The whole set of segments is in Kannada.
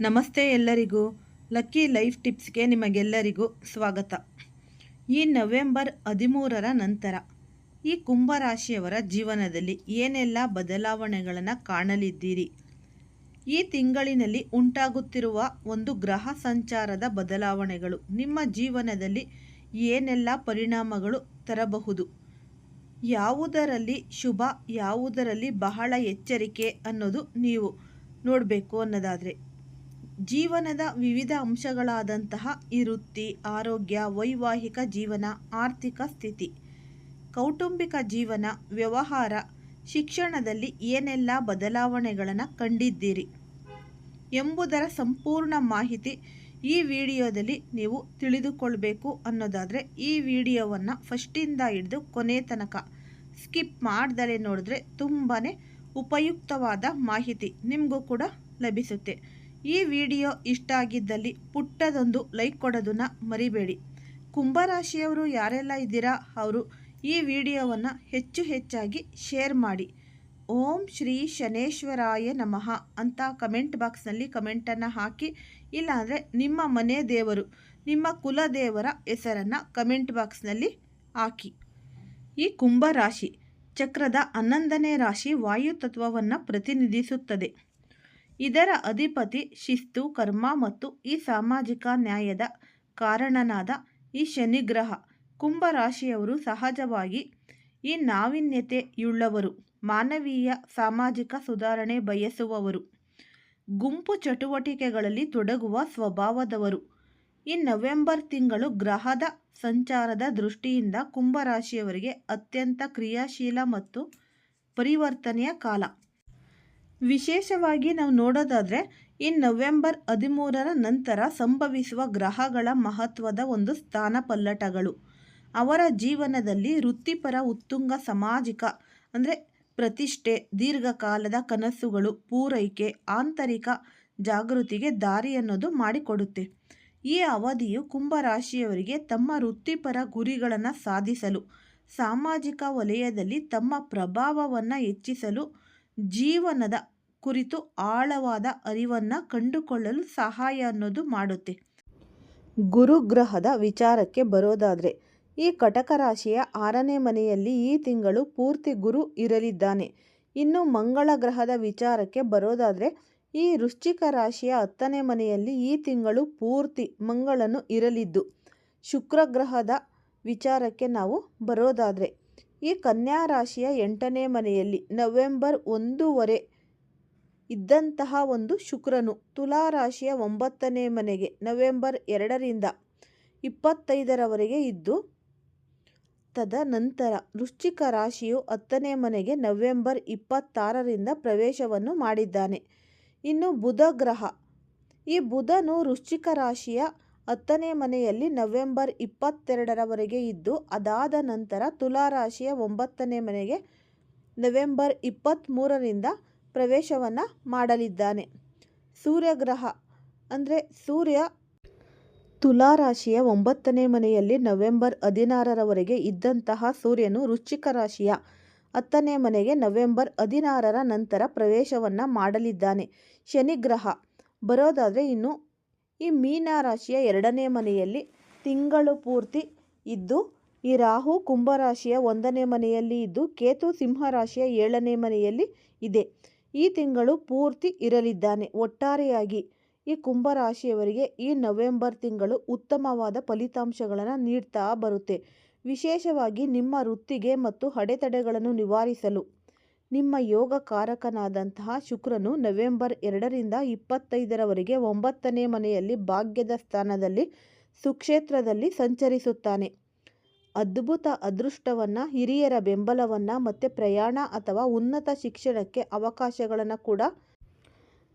ನಮಸ್ತೆ ಎಲ್ಲರಿಗೂ. ಲಕ್ಕಿ ಲೈಫ್ ಟಿಪ್ಸ್ಗೆ ನಿಮಗೆಲ್ಲರಿಗೂ ಸ್ವಾಗತ. ಈ ನವೆಂಬರ್ ಹದಿಮೂರರ ನಂತರ ಈ ಕುಂಭರಾಶಿಯವರ ಜೀವನದಲ್ಲಿ ಏನೆಲ್ಲ ಬದಲಾವಣೆಗಳನ್ನು ಕಾಣಲಿದ್ದೀರಿ? ಈ ತಿಂಗಳಿನಲ್ಲಿ ಉಂಟಾಗುತ್ತಿರುವ ಒಂದು ಗ್ರಹ ಸಂಚಾರದ ಬದಲಾವಣೆಗಳು ನಿಮ್ಮ ಜೀವನದಲ್ಲಿ ಏನೆಲ್ಲ ಪರಿಣಾಮಗಳು ತರಬಹುದು? ಯಾವುದರಲ್ಲಿ ಶುಭ, ಯಾವುದರಲ್ಲಿ ಬಹಳ ಎಚ್ಚರಿಕೆ ಅನ್ನೋದು ನೀವು ನೋಡಬೇಕು ಅನ್ನೋದಾದರೆ ಜೀವನದ ವಿವಿಧ ಅಂಶಗಳಾದಂತಹ ಈ ಆರೋಗ್ಯ, ವೈವಾಹಿಕ ಜೀವನ, ಆರ್ಥಿಕ ಸ್ಥಿತಿ, ಕೌಟುಂಬಿಕ ಜೀವನ, ವ್ಯವಹಾರ, ಶಿಕ್ಷಣದಲ್ಲಿ ಏನೆಲ್ಲ ಬದಲಾವಣೆಗಳನ್ನು ಕಂಡಿದ್ದೀರಿ ಎಂಬುದರ ಸಂಪೂರ್ಣ ಮಾಹಿತಿ ಈ ವಿಡಿಯೋದಲ್ಲಿ ನೀವು ತಿಳಿದುಕೊಳ್ಬೇಕು ಅನ್ನೋದಾದರೆ ಈ ವಿಡಿಯೋವನ್ನು ಫಸ್ಟಿಂದ ಹಿಡಿದು ಕೊನೆ ತನಕ ಸ್ಕಿಪ್ ಮಾಡ್ದಲೇ ನೋಡಿದ್ರೆ ತುಂಬಾ ಉಪಯುಕ್ತವಾದ ಮಾಹಿತಿ ನಿಮಗೂ ಕೂಡ ಲಭಿಸುತ್ತೆ. ಈ ವಿಡಿಯೋ ಇಷ್ಟ ಆಗಿದ್ದಲ್ಲಿ ಪುಟ್ಟದೊಂದು ಲೈಕ್ ಕೊಡೋದನ್ನು ಮರಿಬೇಡಿ. ಕುಂಭರಾಶಿಯವರು ಯಾರೆಲ್ಲ ಇದ್ದೀರಾ, ಅವರು ಈ ವಿಡಿಯೋವನ್ನು ಹೆಚ್ಚು ಹೆಚ್ಚಾಗಿ ಶೇರ್ ಮಾಡಿ. ಓಂ ಶ್ರೀ ಶನೇಶ್ವರಾಯ ನಮಃ ಅಂತ ಕಮೆಂಟ್ ಬಾಕ್ಸ್ನಲ್ಲಿ ಕಮೆಂಟನ್ನು ಹಾಕಿ, ಇಲ್ಲಾಂದರೆ ನಿಮ್ಮ ಮನೆ ದೇವರು, ನಿಮ್ಮ ಕುಲದೇವರ ಹೆಸರನ್ನು ಕಮೆಂಟ್ ಬಾಕ್ಸ್ನಲ್ಲಿ ಹಾಕಿ. ಈ ಕುಂಭರಾಶಿ ಚಕ್ರದ ಹನ್ನೊಂದನೇ ರಾಶಿ ವಾಯು ತತ್ವವನ್ನು ಪ್ರತಿನಿಧಿಸುತ್ತದೆ. ಇದರ ಅಧಿಪತಿ ಶಿಸ್ತು, ಕರ್ಮ ಮತ್ತು ಈ ಸಾಮಾಜಿಕ ನ್ಯಾಯದ ಕಾರಣನಾದ ಈ ಶನಿಗ್ರಹ ಕುಂಭರಾಶಿಯವರು ಸಹಜವಾಗಿ ಈ ನಾವೀನ್ಯತೆಯುಳ್ಳವರು. ಮಾನವೀಯ ಸಾಮಾಜಿಕ ಸುಧಾರಣೆ ಬಯಸುವವರು. ಗುಂಪು ಚಟುವಟಿಕೆಗಳಲ್ಲಿ ತೊಡಗುವ ಸ್ವಭಾವದವರು. ಈ ನವೆಂಬರ್ ತಿಂಗಳು ಗ್ರಹದ ಸಂಚಾರದ ದೃಷ್ಟಿಯಿಂದ ಕುಂಭರಾಶಿಯವರಿಗೆ ಅತ್ಯಂತ ಕ್ರಿಯಾಶೀಲ ಮತ್ತು ಪರಿವರ್ತನೆಯ ಕಾಲ. ವಿಶೇಷವಾಗಿ ನಾವು ನೋಡೋದಾದರೆ, ಈ ನವೆಂಬರ್ ಹದಿಮೂರರ ನಂತರ ಸಂಭವಿಸುವ ಗ್ರಹಗಳ ಮಹತ್ವದ ಒಂದು ಸ್ಥಾನ ಪಲ್ಲಟಗಳು. ಅವರ ಜೀವನದಲ್ಲಿ ವೃತ್ತಿಪರ, ಉತ್ತುಂಗ, ಸಾಮಾಜಿಕ, ಅಂದರೆ ಪ್ರತಿಷ್ಠೆ, ದೀರ್ಘಕಾಲದ ಕನಸುಗಳು, ಪೂರೈಕೆ, ಆಂತರಿಕ ಜಾಗೃತಿಗೆ ದಾರಿ ಅನ್ನೋದು ಮಾಡಿಕೊಡುತ್ತೆ. ಈ ಅವಧಿಯು ಕುಂಭರಾಶಿಯವರಿಗೆ ತಮ್ಮ ವೃತ್ತಿಪರ ಗುರಿಗಳನ್ನು ಸಾಧಿಸಲು, ಸಾಮಾಜಿಕ ವಲಯದಲ್ಲಿ ತಮ್ಮ ಪ್ರಭಾವವನ್ನು ಹೆಚ್ಚಿಸಲು ಜೀವನದ ಕುರಿತು ಆಳವಾದ ಅರಿವನ್ನು ಕಂಡುಕೊಳ್ಳಲು ಸಹಾಯ ಅನ್ನೋದು ಮಾಡುತ್ತೆ. ಗುರುಗ್ರಹದ ವಿಚಾರಕ್ಕೆ ಬರೋದಾದರೆ, ಈ ಕಟಕ ರಾಶಿಯ ಆರನೇ ಮನೆಯಲ್ಲಿ ಈ ತಿಂಗಳು ಪೂರ್ತಿ ಗುರು ಇರಲಿದ್ದಾನೆ. ಇನ್ನು ಮಂಗಳ ಗ್ರಹದ ವಿಚಾರಕ್ಕೆ ಬರೋದಾದರೆ, ಈ ವೃಶ್ಚಿಕ ರಾಶಿಯ ಹತ್ತನೇ ಮನೆಯಲ್ಲಿ ಈ ತಿಂಗಳು ಪೂರ್ತಿ ಮಂಗಳನು ಇರಲಿದ್ದು. ಶುಕ್ರ ಗ್ರಹದ ವಿಚಾರಕ್ಕೆ ನಾವು ಬರೋದಾದರೆ ಈ ಕನ್ಯಾ ರಾಶಿಯ ಎಂಟನೇ ಮನೆಯಲ್ಲಿ ನವೆಂಬರ್ ಒಂದೂವರೆ ಇದ್ದಂತಹ ಒಂದು ಶುಕ್ರನು ತುಲಾ ರಾಶಿಯ ಒಂಬತ್ತನೇ ಮನೆಗೆ ನವೆಂಬರ್ ಎರಡರಿಂದ ಇಪ್ಪತ್ತೈದರವರೆಗೆ ಇದ್ದು, ತದನಂತರ ವೃಶ್ಚಿಕ ರಾಶಿಯು ಹತ್ತನೇ ಮನೆಗೆ ನವೆಂಬರ್ ಇಪ್ಪತ್ತಾರರಿಂದ ಪ್ರವೇಶವನ್ನು ಮಾಡಿದ್ದಾನೆ. ಇನ್ನು ಬುಧ ಗ್ರಹ, ಈ ಬುಧನು ವೃಶ್ಚಿಕ ರಾಶಿಯ ಹತ್ತನೇ ಮನೆಯಲ್ಲಿ ನವೆಂಬರ್ ಇಪ್ಪತ್ತೆರಡರವರೆಗೆ ಇದ್ದು, ಅದಾದ ನಂತರ ತುಲಾರಾಶಿಯ ಒಂಬತ್ತನೇ ಮನೆಗೆ ನವೆಂಬರ್ ಇಪ್ಪತ್ತ್ಮೂರರಿಂದ ಪ್ರವೇಶವನ್ನು ಮಾಡಲಿದ್ದಾನೆ. ಸೂರ್ಯಗ್ರಹ ಅಂದರೆ ಸೂರ್ಯ ತುಲಾರಾಶಿಯ ಒಂಬತ್ತನೇ ಮನೆಯಲ್ಲಿ ನವೆಂಬರ್ ಹದಿನಾರರವರೆಗೆ ಇದ್ದಂತಹ ಸೂರ್ಯನು ವೃಶ್ಚಿಕ ರಾಶಿಯ ಹತ್ತನೇ ಮನೆಗೆ ನವೆಂಬರ್ ಹದಿನಾರರ ನಂತರ ಪ್ರವೇಶವನ್ನು ಮಾಡಲಿದ್ದಾನೆ. ಶನಿಗ್ರಹ ಬರೋದಾದರೆ ಇನ್ನು ಈ ಮೀನ ರಾಶಿಯ ಎರಡನೇ ಮನೆಯಲ್ಲಿ ತಿಂಗಳು ಪೂರ್ತಿ ಇದ್ದು, ಈ ರಾಹು ಕುಂಭರಾಶಿಯ ಒಂದನೇ ಮನೆಯಲ್ಲಿ ಇದ್ದು, ಕೇತು ಸಿಂಹ ರಾಶಿಯ ಏಳನೇ ಮನೆಯಲ್ಲಿ ಇದೆ. ಈ ತಿಂಗಳು ಪೂರ್ತಿ ಇರಲಿದ್ದಾನೆ. ಒಟ್ಟಾರೆಯಾಗಿ ಈ ಕುಂಭರಾಶಿಯವರಿಗೆ ಈ ನವೆಂಬರ್ ತಿಂಗಳು ಉತ್ತಮವಾದ ಫಲಿತಾಂಶಗಳನ್ನು ನೀಡ್ತಾ ಬರುತ್ತೆ. ವಿಶೇಷವಾಗಿ ನಿಮ್ಮ ವೃತ್ತಿಗೆ ಮತ್ತು ಅಡೆತಡೆಗಳನ್ನು ನಿವಾರಿಸಲು. ನಿಮ್ಮ ಯೋಗ ಕಾರಕನಾದಂತಹ ಶುಕ್ರನು ನವೆಂಬರ್ ಎರಡರಿಂದ ಇಪ್ಪತ್ತೈದರವರೆಗೆ ಒಂಬತ್ತನೇ ಮನೆಯಲ್ಲಿ ಭಾಗ್ಯದ ಸ್ಥಾನದಲ್ಲಿ ಸುಕ್ಷೇತ್ರದಲ್ಲಿ ಸಂಚರಿಸುತ್ತಾನೆ. ಅದ್ಭುತ ಅದೃಷ್ಟವನ್ನು, ಹಿರಿಯರ ಬೆಂಬಲವನ್ನು ಮತ್ತು ಪ್ರಯಾಣ ಅಥವಾ ಉನ್ನತ ಶಿಕ್ಷಣಕ್ಕೆ ಅವಕಾಶಗಳನ್ನು ಕೂಡ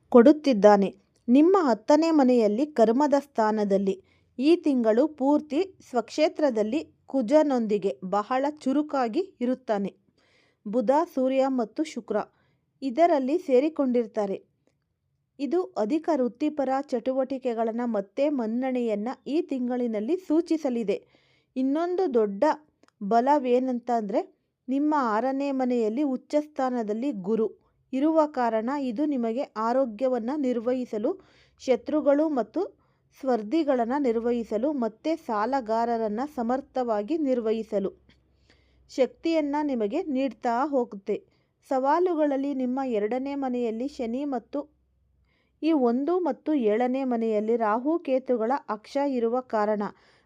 ಕೊಡುತ್ತಿದ್ದಾನೆ. ನಿಮ್ಮ ಹತ್ತನೇ ಮನೆಯಲ್ಲಿ ಕರ್ಮದ ಸ್ಥಾನದಲ್ಲಿ. ಈ ತಿಂಗಳು ಪೂರ್ತಿ ಸ್ವಕ್ಷೇತ್ರದಲ್ಲಿ ಕುಜನೊಂದಿಗೆ ಬಹಳ ಚುರುಕಾಗಿ ಇರುತ್ತಾನೆ. ಬುಧ, ಸೂರ್ಯ ಮತ್ತು ಶುಕ್ರ ಇದರಲ್ಲಿ ಸೇರಿಕೊಂಡಿರ್ತಾರೆ. ಇದು ಅಧಿಕ ವೃತ್ತಿಪರ ಚಟುವಟಿಕೆಗಳನ್ನು ಮತ್ತೆ ಮನ್ನಣೆಯನ್ನು ಈ ತಿಂಗಳಿನಲ್ಲಿ ಸೂಚಿಸಲಿದೆ. ಇನ್ನೊಂದು ದೊಡ್ಡ ಬಲವೇನಂತ ಅಂದರೆ ನಿಮ್ಮ ಆರನೇ ಮನೆಯಲ್ಲಿ ಉಚ್ಚ ಸ್ಥಾನದಲ್ಲಿ ಗುರು ಇರುವ ಕಾರಣ ಇದು ನಿಮಗೆ ಆರೋಗ್ಯವನ್ನು ನಿರ್ವಹಿಸಲು, ಶತ್ರುಗಳು ಮತ್ತು ಸ್ಪರ್ಧಿಗಳನ್ನು ನಿರ್ವಹಿಸಲು ಮತ್ತೆ ಸಾಲಗಾರರನ್ನು ಸಮರ್ಥವಾಗಿ ನಿರ್ವಹಿಸಲು. ಶಕ್ತಿಯನ್ನು ನಿಮಗೆ ನೀಡ್ತಾ ಹೋಗುತ್ತೆ. ಸವಾಲುಗಳಲ್ಲಿ ನಿಮ್ಮ ಎರಡನೇ ಮನೆಯಲ್ಲಿ ಶನಿ ಮತ್ತು ಈ ಒಂದು ಮತ್ತು ಏಳನೇ ಮನೆಯಲ್ಲಿ ರಾಹು ಕೇತುಗಳ ಅಕ್ಷ ಇರುವ ಕಾರಣ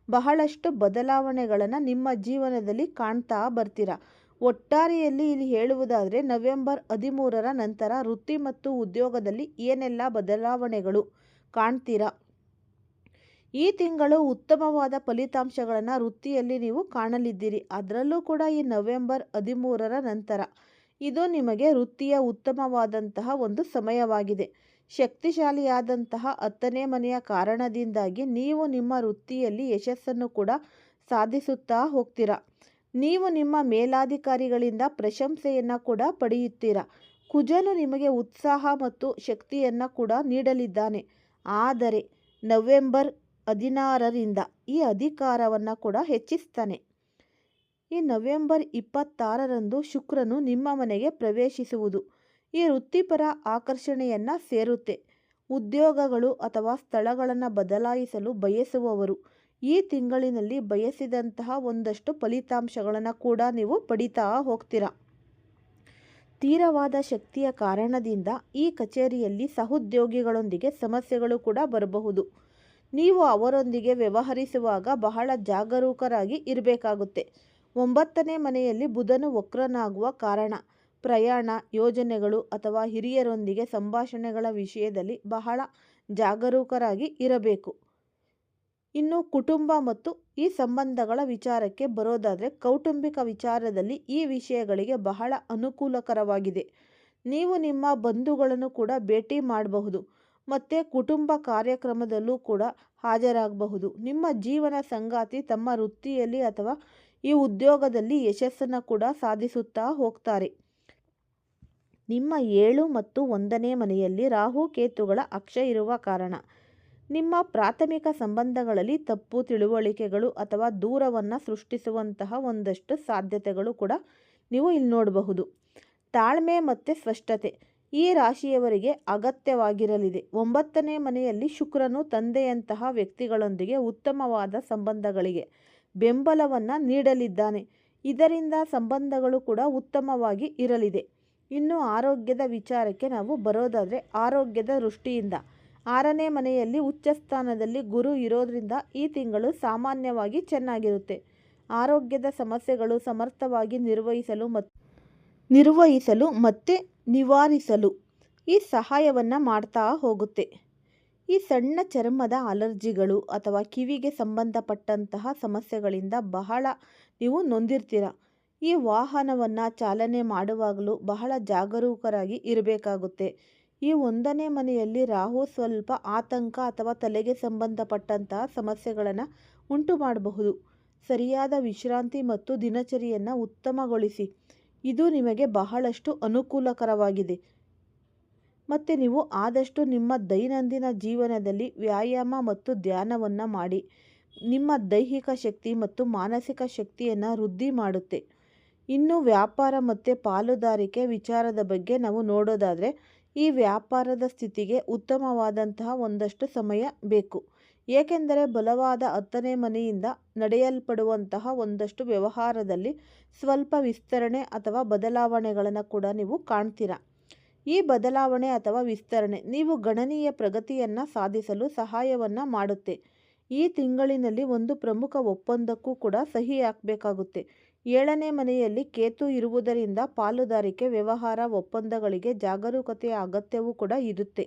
ಬಹಳಷ್ಟು ಬದಲಾವಣೆಗಳನ್ನು ನಿಮ್ಮ ಜೀವನದಲ್ಲಿ ಕಾಣ್ತಾ ಬರ್ತೀರಾ? ಒಟ್ಟಾರೆಯಲ್ಲಿ ಇಲ್ಲಿ ಹೇಳುವುದಾದರೆ ನವೆಂಬರ್ ಹದಿಮೂರರ ನಂತರ ವೃತ್ತಿ ಮತ್ತು ಉದ್ಯೋಗದಲ್ಲಿ ಏನೆಲ್ಲ ಬದಲಾವಣೆಗಳು ಕಾಣ್ತೀರಾ? ಈ ತಿಂಗಳು ಉತ್ತಮವಾದ ಫಲಿತಾಂಶಗಳನ್ನು ವೃತ್ತಿಯಲ್ಲಿ ನೀವು ಕಾಣಲಿದ್ದೀರಿ. ಅದರಲ್ಲೂ ಕೂಡ ಈ ನವೆಂಬರ್ ಹದಿಮೂರರ ನಂತರ ಇದು ನಿಮಗೆ ವೃತ್ತಿಯ ಉತ್ತಮವಾದಂತಹ ಒಂದು ಸಮಯವಾಗಿದೆ. ಶಕ್ತಿಶಾಲಿಯಾದಂತಹ ಹತ್ತನೇ ಮನೆಯ ಕಾರಣದಿಂದಾಗಿ ನೀವು ನಿಮ್ಮ ವೃತ್ತಿಯಲ್ಲಿ ಯಶಸ್ಸನ್ನು ಕೂಡ ಸಾಧಿಸುತ್ತಾ ಹೋಗ್ತೀರಾ? ನೀವು ನಿಮ್ಮ ಮೇಲಾಧಿಕಾರಿಗಳಿಂದ ಪ್ರಶಂಸೆಯನ್ನು ಕೂಡ ಪಡೆಯುತ್ತೀರಾ? ಕುಜನು ನಿಮಗೆ ಉತ್ಸಾಹ ಮತ್ತು ಶಕ್ತಿಯನ್ನು ಕೂಡ ನೀಡಲಿದ್ದಾನೆ. ಆದರೆ ನವೆಂಬರ್ ಹದಿನಾರರಿಂದ ಈ ಅಧಿಕಾರವನ್ನು ಕೂಡ ಹೆಚ್ಚಿಸ್ತಾನೆ. ಈ ನವೆಂಬರ್ ಇಪ್ಪತ್ತಾರರಂದು ಶುಕ್ರನು ನಿಮ್ಮ ಮನೆಗೆ ಪ್ರವೇಶಿಸುವುದು. ಈ ವೃತ್ತಿಪರ ಆಕರ್ಷಣೆಯನ್ನು ಸೇರುತ್ತೆ. ಉದ್ಯೋಗಗಳು ಅಥವಾ ಸ್ಥಳಗಳನ್ನು ಬದಲಾಯಿಸಲು ಬಯಸುವವರು. ಈ ತಿಂಗಳಿನಲ್ಲಿ ಬಯಸಿದಂತಹ ಒಂದಷ್ಟು ಫಲಿತಾಂಶಗಳನ್ನು ಕೂಡ ನೀವು ಪಡಿತಾ ಹೋಗ್ತೀರಾ. ತೀರವಾದ ಶಕ್ತಿಯ ಕಾರಣದಿಂದ ಈ ಕಚೇರಿಯಲ್ಲಿ ಸಹೋದ್ಯೋಗಿಗಳೊಂದಿಗೆ ಸಮಸ್ಯೆಗಳು ಕೂಡ ಬರಬಹುದು. ನೀವು ಅವರೊಂದಿಗೆ ವ್ಯವಹರಿಸುವಾಗ ಬಹಳ ಜಾಗರೂಕರಾಗಿ ಇರಬೇಕಾಗುತ್ತೆ. ಒಂಬತ್ತನೇ ಮನೆಯಲ್ಲಿ ಬುಧನು ವಕ್ರನಾಗುವ ಕಾರಣ, ಪ್ರಯಾಣ, ಯೋಜನೆಗಳು ಅಥವಾ ಹಿರಿಯರೊಂದಿಗೆ ಸಂಭಾಷಣೆಗಳ ವಿಷಯದಲ್ಲಿ ಬಹಳ ಜಾಗರೂಕರಾಗಿ ಇರಬೇಕು. ಇನ್ನು ಕುಟುಂಬ ಮತ್ತು ಈ ಸಂಬಂಧಗಳ ವಿಚಾರಕ್ಕೆ ಬರೋದಾದರೆ ಕೌಟುಂಬಿಕ ವಿಚಾರದಲ್ಲಿ ಈ ವಿಷಯಗಳಿಗೆ ಬಹಳ ಅನುಕೂಲಕರವಾಗಿದೆ. ನೀವು ನಿಮ್ಮ ಬಂಧುಗಳನ್ನು ಕೂಡ ಭೇಟಿ ಮಾಡಬಹುದು. ಮತ್ತು ಕುಟುಂಬ ಕಾರ್ಯಕ್ರಮದಲ್ಲೂ ಕೂಡ ಹಾಜರಾಗಬಹುದು. ನಿಮ್ಮ ಜೀವನ ಸಂಗಾತಿ ತಮ್ಮ ವೃತ್ತಿಯಲ್ಲಿ ಅಥವಾ ಈ ಉದ್ಯೋಗದಲ್ಲಿ ಯಶಸ್ಸನ್ನು ಕೂಡ ಸಾಧಿಸುತ್ತಾ ಹೋಗ್ತಾರೆ. ನಿಮ್ಮ ಏಳು ಮತ್ತು ಒಂದನೇ ಮನೆಯಲ್ಲಿ ರಾಹು ಕೇತುಗಳ ಅಕ್ಷ ಇರುವ ಕಾರಣ. ನಿಮ್ಮ ಪ್ರಾಥಮಿಕ ಸಂಬಂಧಗಳಲ್ಲಿ ತಪ್ಪು ತಿಳುವಳಿಕೆಗಳು ಅಥವಾ ದೂರವನ್ನು ಸೃಷ್ಟಿಸುವಂತಹ ಒಂದಷ್ಟು ಸಾಧ್ಯತೆಗಳು ಕೂಡ ನೀವು ಇಲ್ಲಿ ನೋಡಬಹುದು. ತಾಳ್ಮೆ ಮತ್ತು ಸ್ಪಷ್ಟತೆ. ಈ ರಾಶಿಯವರಿಗೆ ಅಗತ್ಯವಾಗಿರಲಿದೆ. ಒಂಬತ್ತನೇ ಮನೆಯಲ್ಲಿ ಶುಕ್ರನು ತಂದೆಯಂತಹ ವ್ಯಕ್ತಿಗಳೊಂದಿಗೆ ಉತ್ತಮವಾದ ಸಂಬಂಧಗಳಿಗೆ ಬೆಂಬಲವನ್ನು ನೀಡಲಿದ್ದಾನೆ. ಇದರಿಂದ ಸಂಬಂಧಗಳು ಕೂಡ ಉತ್ತಮವಾಗಿ ಇರಲಿದೆ. ಇನ್ನು ಆರೋಗ್ಯದ ವಿಚಾರಕ್ಕೆ ನಾವು ಬರೋದಾದರೆ ಆರೋಗ್ಯದ ದೃಷ್ಟಿಯಿಂದ. ಆರನೇ ಮನೆಯಲ್ಲಿ ಉಚ್ಚ ಸ್ಥಾನದಲ್ಲಿ ಗುರು ಇರೋದ್ರಿಂದ ಈ ತಿಂಗಳು ಸಾಮಾನ್ಯವಾಗಿ ಚೆನ್ನಾಗಿರುತ್ತೆ. ಆರೋಗ್ಯದ ಸಮಸ್ಯೆಗಳು ಸಮರ್ಥವಾಗಿ ನಿರ್ವಹಿಸಲು ಮತ್ತು ನಿರ್ವಹಿಸಲು ಮತ್ತು ನಿವಾರಿಸಲು ಈ ಸಹಾಯವನ್ನು ಮಾಡ್ತಾ ಹೋಗುತ್ತೆ. ಈ ಸಣ್ಣ ಚರ್ಮದ ಅಲರ್ಜಿಗಳು ಅಥವಾ ಕಿವಿಗೆ ಸಂಬಂಧಪಟ್ಟಂತಹ ಸಮಸ್ಯೆಗಳಿಂದ ಬಹಳ ನೀವು ನೊಂದಿರ್ತೀರ. ಈ ವಾಹನವನ್ನು ಚಾಲನೆ ಮಾಡುವಾಗಲೂ ಬಹಳ ಜಾಗರೂಕರಾಗಿ ಇರಬೇಕಾಗುತ್ತೆ. ಈ ಒಂದನೇ ಮನೆಯಲ್ಲಿ ರಾಹು ಸ್ವಲ್ಪ ಆತಂಕ ಅಥವಾ ತಲೆಗೆ ಸಂಬಂಧಪಟ್ಟಂತಹ ಸಮಸ್ಯೆಗಳನ್ನು ಉಂಟು ಮಾಡಬಹುದು ಸರಿಯಾದ ವಿಶ್ರಾಂತಿ ಮತ್ತು ದಿನಚರಿಯನ್ನು ಉತ್ತಮಗೊಳಿಸಿ ಇದು ನಿಮಗೆ ಬಹಳಷ್ಟು ಅನುಕೂಲಕರವಾಗಿದೆ. ಮತ್ತು ನೀವು ಆದಷ್ಟು ನಿಮ್ಮ ದೈನಂದಿನ ಜೀವನದಲ್ಲಿ ವ್ಯಾಯಾಮ ಮತ್ತು ಧ್ಯಾನವನ್ನು ಮಾಡಿ. ನಿಮ್ಮ ದೈಹಿಕ ಶಕ್ತಿ ಮತ್ತು ಮಾನಸಿಕ ಶಕ್ತಿಯನ್ನು ವೃದ್ಧಿ ಮಾಡುತ್ತೆ. ಇನ್ನು ವ್ಯಾಪಾರ ಮತ್ತು ಪಾಲುದಾರಿಕೆ ವಿಚಾರದ ಬಗ್ಗೆ ನಾವು ನೋಡೋದಾದರೆ, ಈ ವ್ಯಾಪಾರದ ಸ್ಥಿತಿಗೆ ಉತ್ತಮವಾದಂತಹ ಒಂದಷ್ಟು ಸಮಯ ಬೇಕು. ಏಕೆಂದರೆ ಬಲವಾದ ಹತ್ತನೇ ಮನೆಯಿಂದ ನಡೆಯಲ್ಪಡುವಂತಹ ಒಂದಷ್ಟು ವ್ಯವಹಾರದಲ್ಲಿ ಸ್ವಲ್ಪ ವಿಸ್ತರಣೆ ಅಥವಾ ಬದಲಾವಣೆಗಳನ್ನು ಕೂಡ ನೀವು ಕಾಣ್ತೀರಾ. ಈ ಬದಲಾವಣೆ ಅಥವಾ ವಿಸ್ತರಣೆ ನೀವು ಗಣನೀಯ ಪ್ರಗತಿಯನ್ನು ಸಾಧಿಸಲು ಸಹಾಯವನ್ನು ಮಾಡುತ್ತೆ. ಈ ತಿಂಗಳಿನಲ್ಲಿ ಒಂದು ಪ್ರಮುಖ ಒಪ್ಪಂದಕ್ಕೂ ಕೂಡ ಸಹಿ ಹಾಕಬೇಕಾಗುತ್ತೆ. ಏಳನೇ ಮನೆಯಲ್ಲಿ ಕೇತು ಇರುವುದರಿಂದ ಪಾಲುದಾರಿಕೆ, ವ್ಯವಹಾರ, ಒಪ್ಪಂದಗಳಿಗೆ ಜಾಗರೂಕತೆಯ ಅಗತ್ಯವೂ ಕೂಡ ಇರುತ್ತೆ.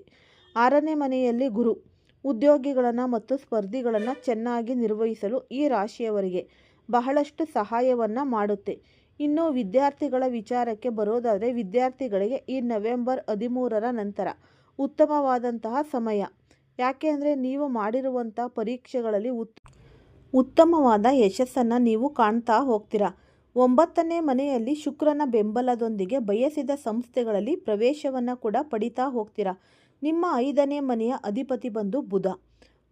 ಆರನೇ ಮನೆಯಲ್ಲಿ ಗುರು. ಉದ್ಯೋಗಿಗಳನ್ನು ಮತ್ತು ಸ್ಪರ್ಧಿಗಳನ್ನು ಚೆನ್ನಾಗಿ ನಿರ್ವಹಿಸಲು ಈ ರಾಶಿಯವರಿಗೆ ಬಹಳಷ್ಟು ಸಹಾಯವನ್ನು ಮಾಡುತ್ತೆ. ಇನ್ನು ವಿದ್ಯಾರ್ಥಿಗಳ ವಿಚಾರಕ್ಕೆ ಬರೋದಾದರೆ ವಿದ್ಯಾರ್ಥಿಗಳಿಗೆ ಈ ನವೆಂಬರ್ ಹದಿಮೂರರ ನಂತರ ಉತ್ತಮವಾದಂತಹ ಸಮಯ. ಯಾಕೆ ಅಂದರೆ ನೀವು ಮಾಡಿರುವಂಥ ಪರೀಕ್ಷೆಗಳಲ್ಲಿ ಉತ್ ಉತ್ತಮವಾದ ಯಶಸ್ಸನ್ನು ನೀವು ಕಾಣ್ತಾ ಹೋಗ್ತೀರಾ. ಒಂಬತ್ತನೇ ಮನೆಯಲ್ಲಿ ಶುಕ್ರನ ಬೆಂಬಲದೊಂದಿಗೆ ಬಯಸಿದ ಸಂಸ್ಥೆಗಳಲ್ಲಿ ಪ್ರವೇಶವನ್ನು ಕೂಡ ಪಡಿತಾ ಹೋಗ್ತೀರಾ. ನಿಮ್ಮ ಐದನೇ ಮನೆಯ ಅಧಿಪತಿ ಬಂದು ಬುಧ.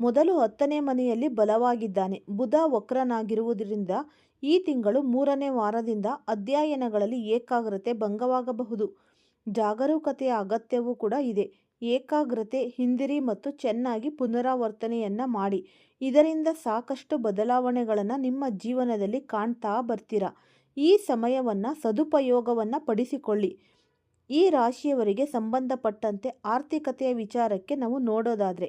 ಮೊದಲು ಹತ್ತನೇ ಮನೆಯಲ್ಲಿ ಬಲವಾಗಿದ್ದಾನೆ. ಬುಧ ವಕ್ರನಾಗಿರುವುದರಿಂದ ಈ ತಿಂಗಳು ಮೂರನೇ ವಾರದಿಂದ ಅಧ್ಯಯನಗಳಲ್ಲಿ ಏಕಾಗ್ರತೆ ಭಂಗವಾಗಬಹುದು. ಜಾಗರೂಕತೆಯ ಅಗತ್ಯವೂ ಕೂಡ ಇದೆ. ಏಕಾಗ್ರತೆ, ಹಿಂದಿರಿ ಮತ್ತು ಚೆನ್ನಾಗಿ ಪುನರಾವರ್ತನೆಯನ್ನು ಮಾಡಿ. ಇದರಿಂದ ಸಾಕಷ್ಟು ಬದಲಾವಣೆಗಳನ್ನು ನಿಮ್ಮ ಜೀವನದಲ್ಲಿ ಕಾಣ್ತಾ ಬರ್ತೀರಾ? ಈ ಸಮಯವನ್ನು ಸದುಪಯೋಗವನ್ನು ಪಡಿಸಿಕೊಳ್ಳಿ. ಈ ರಾಶಿಯವರಿಗೆ ಸಂಬಂಧಪಟ್ಟಂತೆ ಆರ್ಥಿಕತೆಯ ವಿಚಾರಕ್ಕೆ ನಾವು ನೋಡೋದಾದರೆ,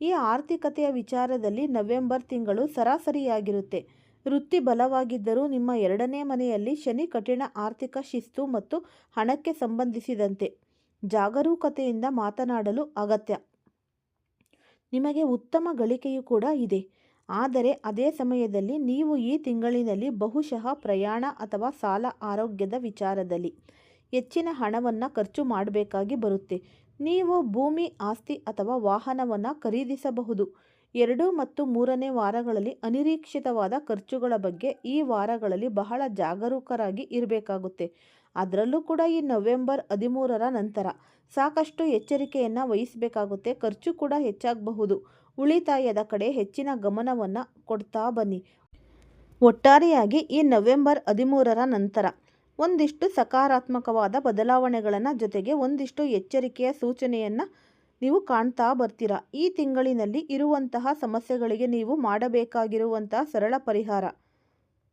ಈ ಆರ್ಥಿಕತೆಯ ವಿಚಾರದಲ್ಲಿ ನವೆಂಬರ್ ತಿಂಗಳು ಸರಾಸರಿಯಾಗಿರುತ್ತೆ. ವೃತ್ತಿ ಬಲವಾಗಿದ್ದರೂ ನಿಮ್ಮ ಎರಡನೇ ಮನೆಯಲ್ಲಿ ಶನಿ ಕಠಿಣ ಆರ್ಥಿಕ ಶಿಸ್ತು ಮತ್ತು ಹಣಕ್ಕೆ ಸಂಬಂಧಿಸಿದಂತೆ ಜಾಗರೂಕತೆಯಿಂದ ಮಾತನಾಡಲು ಅಗತ್ಯ. ನಿಮಗೆ ಉತ್ತಮ ಗಳಿಕೆಯು ಕೂಡ ಇದೆ. ಆದರೆ ಅದೇ ಸಮಯದಲ್ಲಿ ನೀವು ಈ ತಿಂಗಳಿನಲ್ಲಿ ಬಹುಶಃ ಪ್ರಯಾಣ ಅಥವಾ ಸಾಲ ಆರೋಗ್ಯದ ವಿಚಾರದಲ್ಲಿ ಹೆಚ್ಚಿನ ಹಣವನ್ನು ಖರ್ಚು ಮಾಡಬೇಕಾಗಿ ಬರುತ್ತೆ. ನೀವು ಭೂಮಿ, ಆಸ್ತಿ ಅಥವಾ ವಾಹನವನ್ನು ಖರೀದಿಸಬಹುದು. ಎರಡು ಮತ್ತು ಮೂರನೇ ವಾರಗಳಲ್ಲಿ ಅನಿರೀಕ್ಷಿತವಾದ ಖರ್ಚುಗಳ ಬಗ್ಗೆ ಈ ವಾರಗಳಲ್ಲಿ ಬಹಳ ಜಾಗರೂಕರಾಗಿ ಇರಬೇಕಾಗುತ್ತೆ. ಅದರಲ್ಲೂ ಕೂಡ ಈ ನವೆಂಬರ್ ಹದಿಮೂರರ ನಂತರ ಸಾಕಷ್ಟು ಎಚ್ಚರಿಕೆಯನ್ನು ವಹಿಸಬೇಕಾಗುತ್ತೆ. ಖರ್ಚು ಕೂಡ ಹೆಚ್ಚಾಗಬಹುದು. ಉಳಿತಾಯದ ಕಡೆ ಹೆಚ್ಚಿನ ಗಮನವನ್ನು ಕೊಡ್ತಾ ಬನ್ನಿ. ಒಟ್ಟಾರೆಯಾಗಿ ಈ ನವೆಂಬರ್ ಹದಿಮೂರರ ನಂತರ ಒಂದಿಷ್ಟು ಸಕಾರಾತ್ಮಕವಾದ ಬದಲಾವಣೆಗಳನ್ನು ಜೊತೆಗೆ ಒಂದಿಷ್ಟು ಎಚ್ಚರಿಕೆಯ ಸೂಚನೆಯನ್ನು ನೀವು ಕಾಣ್ತಾ ಬರ್ತೀರಾ. ಈ ತಿಂಗಳಿನಲ್ಲಿ ಇರುವಂತಹ ಸಮಸ್ಯೆಗಳಿಗೆ ನೀವು ಮಾಡಬೇಕಾಗಿರುವಂತಹ ಸರಳ ಪರಿಹಾರ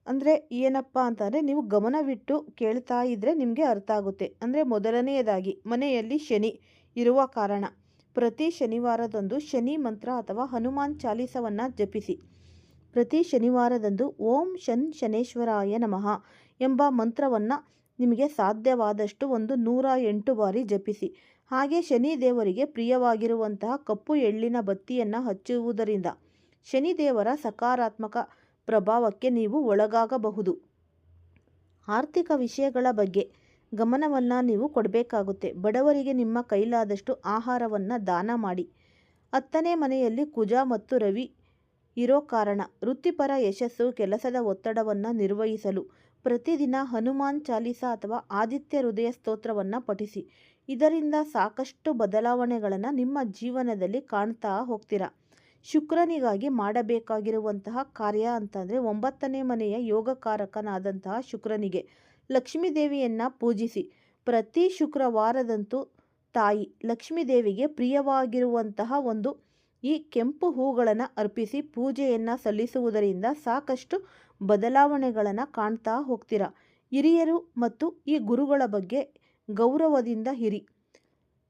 ಅಂದರೆ ಏನಪ್ಪ ಅಂತಂದರೆ ನೀವು ಗಮನವಿಟ್ಟು ಕೇಳ್ತಾ ಇದ್ದರೆ ನಿಮಗೆ ಅರ್ಥ ಆಗುತ್ತೆ. ಅಂದರೆ ಮೊದಲನೆಯದಾಗಿ ಮನೆಯಲ್ಲಿ ಶನಿ ಇರುವ ಕಾರಣ. ಪ್ರತಿ ಶನಿವಾರದಂದು ಶನಿ ಮಂತ್ರ ಅಥವಾ ಹನುಮಾನ್ ಚಾಲೀಸವನ್ನು ಜಪಿಸಿ. ಪ್ರತಿ ಶನಿವಾರದಂದು ಓಂ ಶನ್ ಶನೇಶ್ವರಾಯ ನಮಃ. ಎಂಬ ಮಂತ್ರವನ್ನು ನಿಮಗೆ ಸಾಧ್ಯವಾದಷ್ಟು ಒಂದು ನೂರ ಎಂಟು ಬಾರಿ ಜಪಿಸಿ. ಹಾಗೆ ಶನಿ ದೇವರಿಗೆ ಪ್ರಿಯವಾಗಿರುವಂತಹ ಕಪ್ಪು ಎಳ್ಳಿನ ಬತ್ತಿಯನ್ನು ಹಚ್ಚುವುದರಿಂದ ಶನಿದೇವರ ಸಕಾರಾತ್ಮಕ ಪ್ರಭಾವಕ್ಕೆ ನೀವು ಒಳಗಾಗಬಹುದು. ಆರ್ಥಿಕ ವಿಷಯಗಳ ಬಗ್ಗೆ ಗಮನವನ್ನು ನೀವು ಕೊಡಬೇಕಾಗುತ್ತೆ. ಬಡವರಿಗೆ ನಿಮ್ಮ ಕೈಲಾದಷ್ಟು ಆಹಾರವನ್ನು ದಾನ ಮಾಡಿ. ಹತ್ತನೇ ಮನೆಯಲ್ಲಿ ಕುಜ ಮತ್ತು ರವಿ ಇರೋ ಕಾರಣ ವೃತ್ತಿಪರ ಯಶಸ್ಸು ಕೆಲಸದ ಒತ್ತಡವನ್ನು ನಿರ್ವಹಿಸಲು. ಪ್ರತಿದಿನ ಹನುಮಾನ್ ಚಾಲೀಸ ಅಥವಾ ಆದಿತ್ಯ ಹೃದಯ ಸ್ತೋತ್ರವನ್ನು ಪಠಿಸಿ. ಇದರಿಂದ ಸಾಕಷ್ಟು ಬದಲಾವಣೆಗಳನ್ನು ನಿಮ್ಮ ಜೀವನದಲ್ಲಿ ಕಾಣ್ತಾ ಹೋಗ್ತೀರಾ? ಶುಕ್ರನಿಗಾಗಿ ಮಾಡಬೇಕಾಗಿರುವಂತಹ ಕಾರ್ಯ ಅಂತಂದರೆ ಒಂಬತ್ತನೇ ಮನೆಯ ಯೋಗಕಾರಕನಾದಂತಹ ಶುಕ್ರನಿಗೆ. ಲಕ್ಷ್ಮೀ ದೇವಿಯನ್ನು ಪೂಜಿಸಿ. ಪ್ರತಿ ಶುಕ್ರವಾರದಂತೂ ತಾಯಿ ಲಕ್ಷ್ಮೀ ದೇವಿಗೆ ಪ್ರಿಯವಾಗಿರುವಂತಹ ಒಂದು ಈ ಕೆಂಪು ಹೂಗಳನ್ನು ಅರ್ಪಿಸಿ ಪೂಜೆಯನ್ನು ಸಲ್ಲಿಸುವುದರಿಂದ ಸಾಕಷ್ಟು ಬದಲಾವಣೆಗಳನ್ನು ಕಾಣ್ತಾ ಹೋಗ್ತೀರಾ? ಹಿರಿಯರು ಮತ್ತು ಈ ಗುರುಗಳ ಬಗ್ಗೆ ಗೌರವದಿಂದ ಹಿರಿ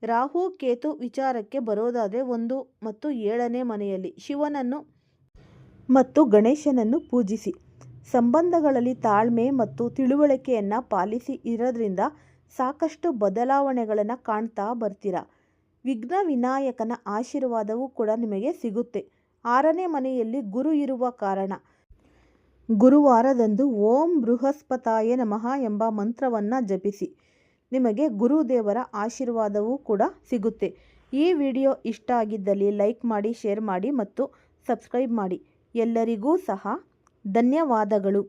ರಾಹು ಕೇತು ವಿಚಾರಕ್ಕೆ ಬರೋದಾದರೆ ಒಂದು ಮತ್ತು ಏಳನೇ ಮನೆಯಲ್ಲಿ. ಶಿವನನ್ನು ಮತ್ತು ಗಣೇಶನನ್ನು ಪೂಜಿಸಿ. ಸಂಬಂಧಗಳಲ್ಲಿ ತಾಳ್ಮೆ ಮತ್ತು ತಿಳುವಳಿಕೆಯನ್ನು ಪಾಲಿಸಿ ಇರೋದ್ರಿಂದ ಸಾಕಷ್ಟು ಬದಲಾವಣೆಗಳನ್ನು ಕಾಣ್ತಾ ಬರ್ತೀರಾ? ವಿಘ್ನ ವಿನಾಯಕನ ಆಶೀರ್ವಾದವೂ ಕೂಡ ನಿಮಗೆ ಸಿಗುತ್ತೆ. ಆರನೇ ಮನೆಯಲ್ಲಿ ಗುರು ಇರುವ ಕಾರಣ. ಗುರುವಾರದಂದು ಓಂ ಬೃಹಸ್ಪತಾಯ ನಮಃ ಎಂಬ ಮಂತ್ರವನ್ನು ಜಪಿಸಿ. ನಿಮಗೆ ಗುರುದೇವರ ಆಶೀರ್ವಾದವೂ ಕೂಡ ಸಿಗುತ್ತೆ. ಈ ವಿಡಿಯೋ ಇಷ್ಟ ಆಗಿದ್ದಲ್ಲಿ ಲೈಕ್ ಮಾಡಿ, ಶೇರ್ ಮಾಡಿ ಮತ್ತು ಸಬ್ಸ್ಕ್ರೈಬ್ ಮಾಡಿ. ಎಲ್ಲರಿಗೂ ಸಹ ಧನ್ಯವಾದಗಳು.